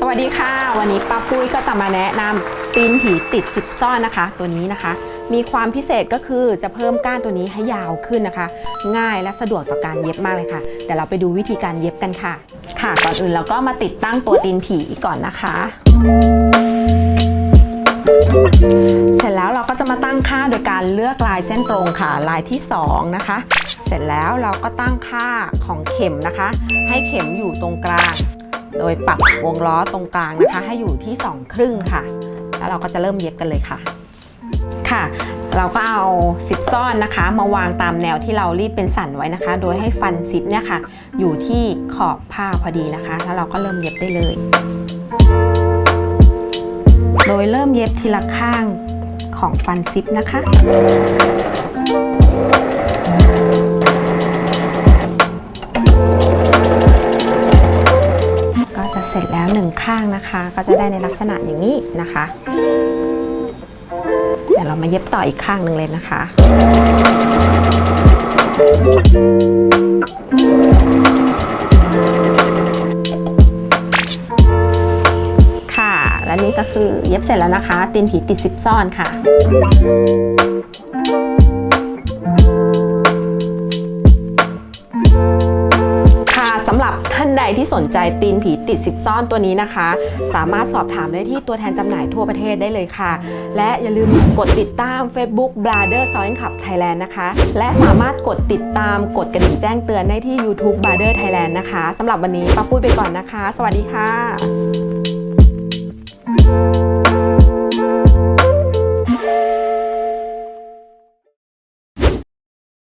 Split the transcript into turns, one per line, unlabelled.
สวัสดีค่ะ วันนี้ป้าปุ้ยก็จะมาแนะนำตีนผีติดสิบซ่อนนะคะ ตัวนี้นะคะ มีความพิเศษก็คือจะเพิ่มก้านตัวนี้ให้ยาวขึ้นนะคะ ง่ายและสะดวกต่อการเย็บมากเลยค่ะเดี๋ยวเราไปดูวิธีการเย็บกันค่ะ ค่ะก่อนอื่นเราก็มาติดตั้งตัวตีนผีก่อนนะคะ เสร็จแล้วเราก็จะมาตั้งค่าโดยการเลือกลายเส้นตรงค่ะ ลายที่ 2 นะคะ เสร็จแล้วเราก็ตั้งค่าของเข็มนะคะ ให้เข็มอยู่ตรงกลาง โดยปรับวงล้อตรงกลางนะคะ ให้อยู่ที่2ครึ่งค่ะ แล้วเราก็จะเริ่มเย็บกันเลยค่ะ ค่ะ เราก็เอาซิปซ่อนนะคะ มาวางตามแนวที่เรารีดเป็นสันไว้นะคะ โดยให้ฟันซิปเนี่ยค่ะ อยู่ที่ขอบผ้าพอดีนะคะ แล้วเราก็เริ่มเย็บได้เลย โดยเริ่มเย็บทีละข้างของฟันซิปนะคะ งข้างนะคะ ก็จะได้ในลักษณะอย่างนี้นะคะ เดี๋ยวเรามาเย็บต่ออีกข้างหนึ่งเลยนะคะ ค่ะ และนี่ก็คือเย็บเสร็จแล้วนะคะ ตีนผีติดซิปซ่อนค่ะ ท่านใดที่สนใจตีนผีติดสิบซ่อนตัวนี้นะคะ สามารถสอบถามได้ที่ตัวแทนจำหน่ายทั่วประเทศได้เลยค่ะ และอย่าลืมกดติดตาม Facebook Brother s o i n Club Thailand นะคะ และสามารถกดติดตามกดกระดิ่งแจ้งเตือนได้ที่ YouTube Brother Thailand นะคะสำหรับวันนี้ป้าปุ้ยไปก่อนนะคะ สวัสดีค่ะ